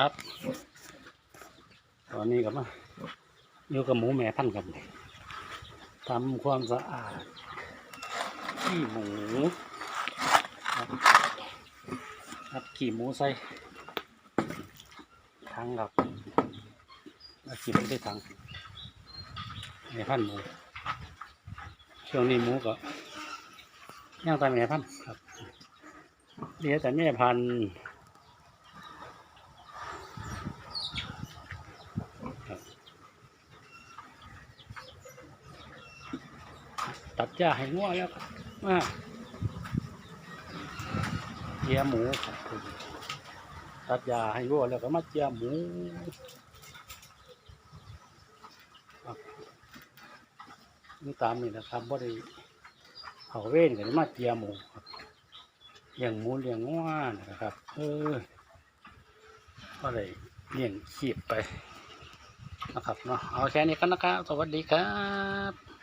ครับ ตอนนี้ก็มาอยู่กับหมูแม่พันธุ์ครับทำความสะอาดขี้หมูครับขี้หมูใส่ถังครับขี้หมูใส่ถังแม่พันหมูช่วงนี้หมูก็ย่างตามแม่พันครับเลี้ยแต่แม่พัน ตัดหญ้าให้งัวแล้วครับมาเจียหมูครับตัดหญ้าให้งัวแล้วก็มาเจียหมูนี่ตามนี่นะครับว่ได้เขาเว้นกันมาเจียหมูครับเลี้ยงหมูเลี้ยงงัวนะครับ เออก็เลยเลี้ยงชีพไปนะครับเนาะเอาแค่นี้กันนะครับ สวัสดีครับ